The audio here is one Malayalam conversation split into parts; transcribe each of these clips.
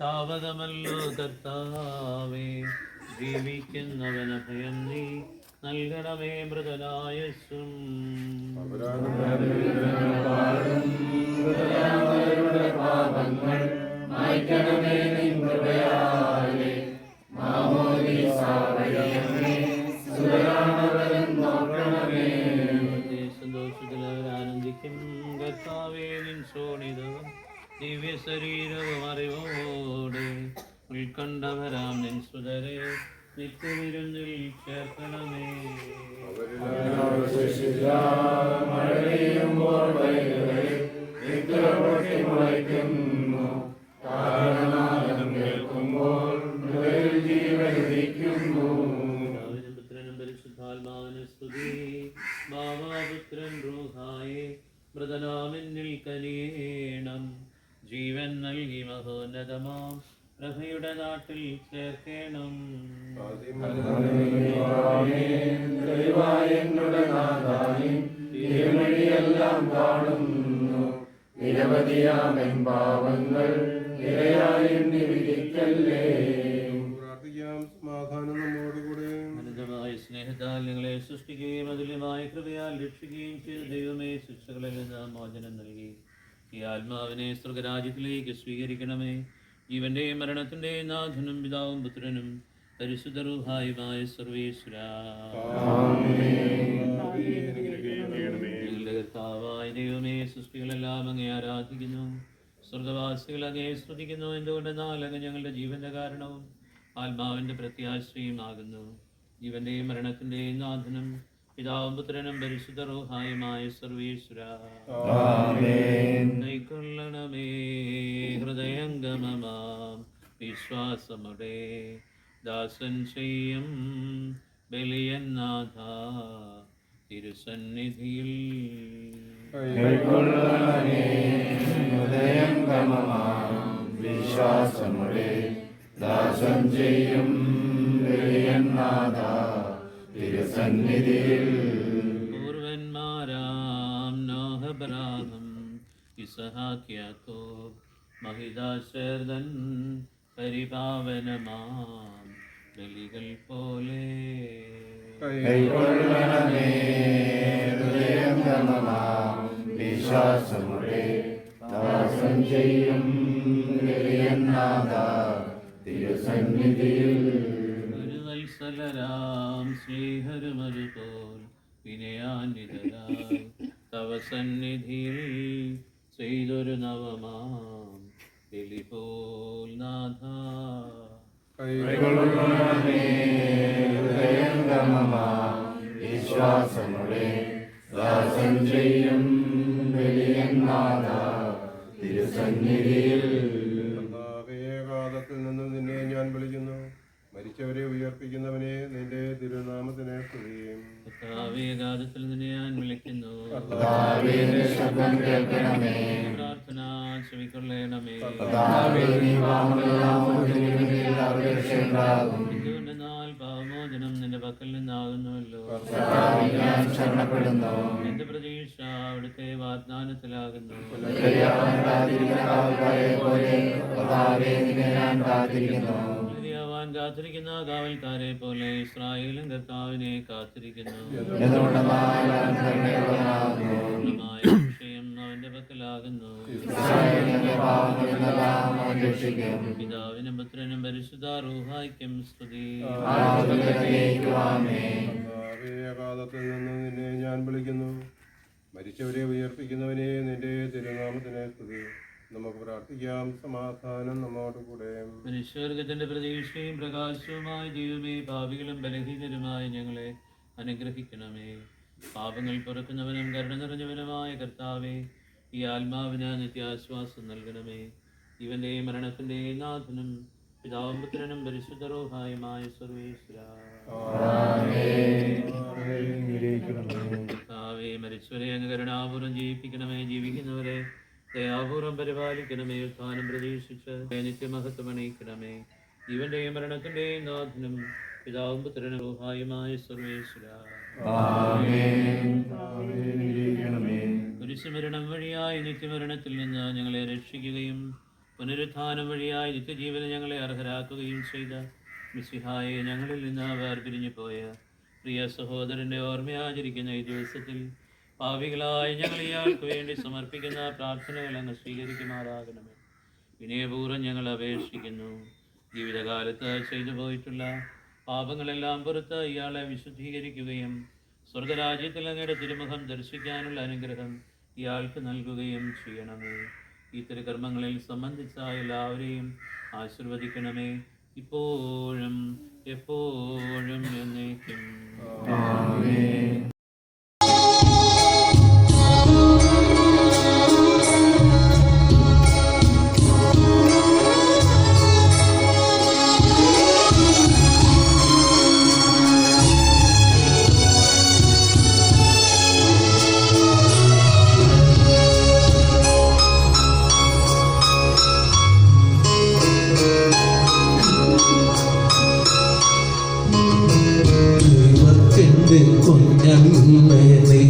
താവകമല്ലോ കർത്താവേ ജീവിക്കുന്നവന ഭയം നീ നൽകണമേ മൃതനായസ്സും സന്തോഷത്തിൽ ആനന്ദിക്കും കർത്താവേ നിൻ സോണിതവും ദിവ്യ ശരീരവും അറിവോടെ ഉൾക്കൊണ്ടവരാം നിൻ സുതരെ നിത്യവിരുന്നിൽ ചേർക്കണമേ പിതാവിനും പ്രഭയുടെ നാട്ടിൽ ചേർക്കേണം. തിരുമഴിയെല്ലാം കാണുന്നു നിരവധിയാമൻ പാവങ്ങൾ നിരയായി വിധിക്കല്ലേ പ്രാർത്ഥിക്കാം സമാധാനം നമ്മോടുകൂടെ അനന്തമായ സ്നേഹത്താൽ നിങ്ങളെ സൃഷ്ടിക്കുകയും അതുല്യമായ കൃപയാൽ രക്ഷിക്കുകയും ചെയ്ത ദൈവമേ ശിക്ഷകളിൽ നിന്ന് മോചനം നൽകി. ഈ ആത്മാവിനെ സ്വർഗരാജ്യത്തിലേക്ക് സ്വീകരിക്കണമേ. ജീവന്റെയും മരണത്തിന്റെയും നാഥനും പിതാവും പുത്രനും പരിശുദ്ധരൂഹായുമായ സർവേശ്വര. സൃഷ്ടികളെല്ലാം അങ്ങേ ആരാധിക്കുന്നു. സ്വർഗവാസികൾ അങ്ങേ ശ്രദ്ധിക്കുന്നു എന്തുകൊണ്ടെന്നാൽ അങ്ങ് ഞങ്ങളുടെ ജീവന്റെ കാരണവും ആത്മാവിന്റെ പ്രത്യാശയുമാകുന്നു ജീവന്റെയും മരണത്തിന്റെയും നാഥനും പിതാവും പുത്രനും പരിശുദ്ധ റൂഹായുമായ സർവീശ്വര. കൈക്കൊള്ളണമേ ഹൃദയംഗമമാം വിശ്വാസമുടെ. ദാസൻ ചെയ്യും ബലിയന്നാഥ തിരുസന്നിധിയിൽ. വിശ്വാസമുടെ. ദാസം ചെയ്യും വെളിയനാഥ തിരുസന്നിധിയിൽ പൂർവന്മാരാം നോഹബരാഹം ഇസഹാക്യാക്കോ മഹിതാശ്രേർദൻ പരിപാവനമാം ബലികൾ പോലെ. കൈക്കൊള്ളണമേ ഹൃദയം ഗമമാം വിശ്വാസമുടെ. ദാസം ചെയ്യും തിരുസന്നിധിയിൽ. വത്സലരാം ശ്രീഹരുമരുപോൽ വിനയാന്വിതരായി തവ സന്നിധിയിൽ ചെയ്തൊരു നവമാം ബലി പോൽ നാഥ വിശ്വാസമുടെ ദാസം ചെയ്യും വെളിയനാഥ തിരുസന്നിധിയിൽ കർത്താവിന്റെ ശബ്ദം കേൾക്കണമേ. പ്രാർത്ഥന രക്ഷയുണ്ടാകും. എന്തുകൊണ്ടെന്നാൽ പാവമോചനം നിന്റെ പക്കൽ നിന്നാകുന്നുവല്ലോ. ഞാൻ ശരണപ്പെടുന്നു. എന്റെ പ്രതീക്ഷ അവിടുത്തെ വാഗ്ദാനത്തിലാകുന്നു. പോലെ ഞാൻ കാത്തിരിക്കുന്നു. കാത്തിരിക്കുന്ന കാവൽക്കാരെ പോലെ ഇസ്രായേലും കർത്താവിനെ കാത്തിരിക്കുന്നു. വിഷയം അവന്റെ പക്കലാകുന്നു. പിതാവിനും പുത്രനും പരിശുദ്ധ റൂഹായിക്കും സ്തുതി. കാലത്തിൽ നിന്ന് നിന്നെ ഞാൻ വിളിക്കുന്നു. മരിച്ചവരെ ഉയർപ്പിക്കുന്നവനെ നിന്റെ തിരുനാമത്തിനെ സ്തുതി. നമുക്ക് പ്രാർത്ഥിക്കാം. സമാധാനം നമ്മോടുകൂടെ മനുഷ്യവർഗത്തിന്റെ പ്രതീക്ഷയും പ്രകാശവുമായ ദൈവമേ പാപികളും ബലഹീനരുമായ ഞങ്ങളെ അനുഗ്രഹിക്കണമേ. പാപങ്ങൾ പുറക്കുന്നവനും കരുണ നിറഞ്ഞവനുമായ കർത്താവേ ഈ ആത്മാവിന് നിത്യാശ്വാസം നൽകണമേ. ഇവന്റെ മരണത്തിന്റെ നാഥനും പിതാവും പുത്രനും പരിശുദ്ധരോഹായുമായ സർവേശ്വര കർത്താവേ മരിച്ചവരെ അങ്ങ് കരുണാപൂർവം ജീവിപ്പിക്കണമേ ജീവിക്കുന്നവരെ ദയാപൂർവം പരിപാലിക്കണമേ ഉത്ഥാനം പ്രതീക്ഷിച്ച് നിത്യമഹത്വം അണയിക്കണമേ ജീവന്റെയും മരണത്തിന്റെയും നാഥനും പിതാവും പുത്രനും ഊഹായുമായ സർവേശ്വര. കുരിശുമരണം വഴിയായി നിത്യമരണത്തിൽ നിന്ന് ഞങ്ങളെ രക്ഷിക്കുകയും പുനരുത്ഥാനം വഴിയായി നിത്യജീവനം ഞങ്ങളെ അർഹരാക്കുകയും ചെയ്ത മിസിഹായെ ഞങ്ങളിൽ നിന്ന് വേർപിരിഞ്ഞു പോയ പ്രിയ സഹോദരന്റെ ഓർമ്മയാചരിക്കുന്ന ഈ ദിവസത്തിൽ പാവികളായ ഞങ്ങൾ ഇയാൾക്ക് വേണ്ടി സമർപ്പിക്കുന്ന പ്രാർത്ഥനകൾ അങ്ങ് സ്വീകരിക്കുമാറാകണമേ. വിനയപൂർവം ഞങ്ങൾ അപേക്ഷിക്കുന്നു. ജീവിതകാലത്ത് ചെയ്തു പോയിട്ടുള്ള പാപങ്ങളെല്ലാം പുറത്ത് ഇയാളെ വിശുദ്ധീകരിക്കുകയും സ്വർഗരാജ്യത്തിൽ അങ്ങയുടെ തിരുമുഖം ദർശിക്കാനുള്ള അനുഗ്രഹം ഇയാൾക്ക് നൽകുകയും ചെയ്യണമേ. ഈ തിരുകർമ്മങ്ങളിൽ സംബന്ധിച്ച എല്ലാവരെയും ആശീർവദിക്കണമേ. ഇപ്പോഴും എപ്പോഴും എന്നേക്കും. ദൈവത്തിന്റെ നീ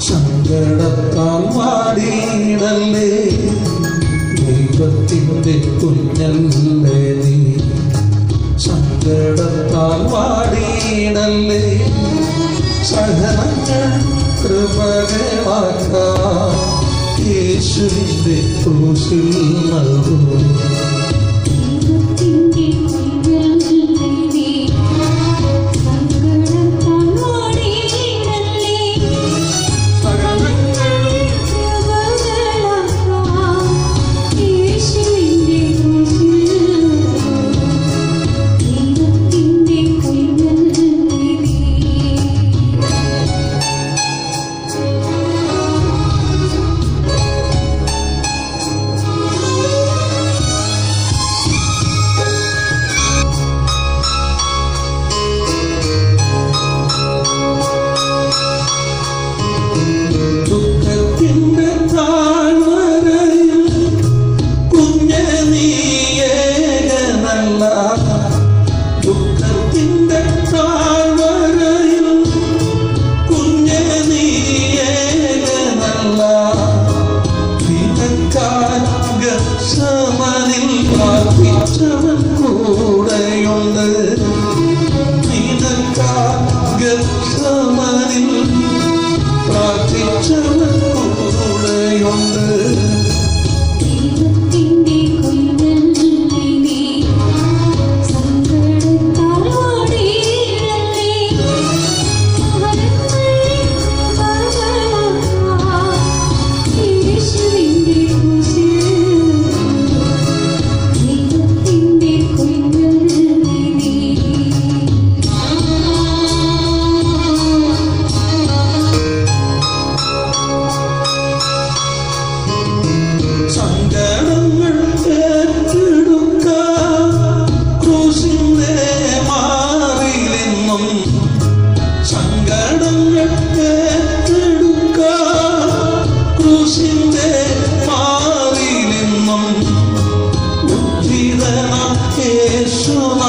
സങ്കടത്താൽ വാടിയിടല്ലേ ദൈവത്തിന്റെ കുഞ്ഞല്ലേ നീ സങ്കടത്താൽ വാടിയിടല്ലേ സഹനങ്ങൾ കൃപകളാക്കാം. യേശുവിന്റെ ക്രൂശിൽ നൽകും Yeshua.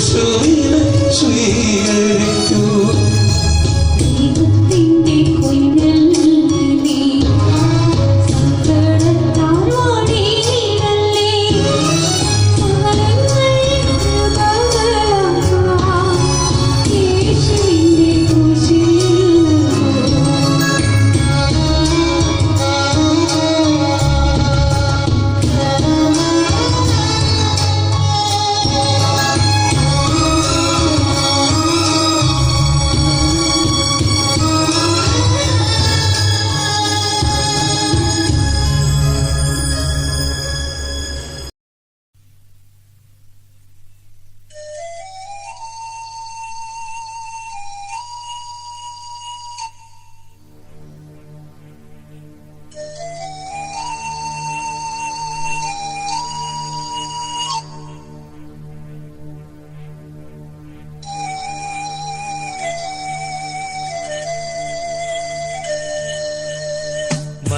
sweet, sweet.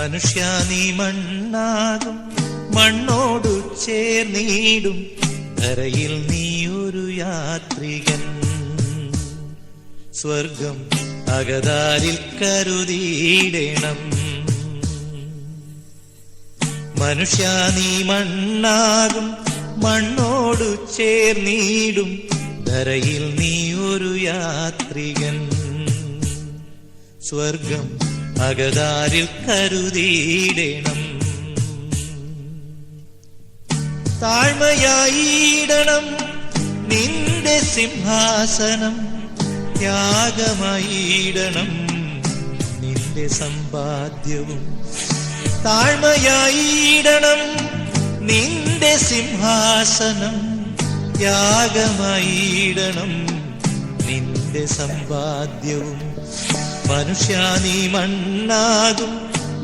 മനുഷ്യ നീ മണ്ണാകും മണ്ണോടു ചേർന്നീടും ധരയിൽ നീ ഒരു യാത്രികൻ. സ്വർഗം അകതാരിൽ കരുതിയിടണം. മനുഷ്യ നീ മണ്ണാകും മണ്ണോടു ചേർന്നീടും ധരയിൽ നീ ഒരു യാത്രികൻ. സ്വർഗം അകതാരിൽ കരുതിയിടണം. താഴ്മയായിടണം നിന്റെ സിംഹാസനം ത്യാഗമായിടണം നിന്റെ സമ്പാദ്യവും. താഴ്മയായിടണം നിന്റെ സിംഹാസനം ത്യാഗമായിടണം നിന്റെ സമ്പാദ്യവും മനുഷ്യ നീ മണ്ണാകും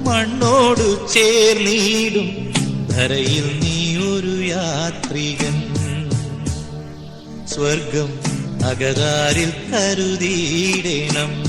മണ്ണോട് ചേർന്നീടും. ധരയിൽ നീ ഒരു യാത്രികൻ. സ്വർഗം അകതാരിൽ കരുതിയിടണം.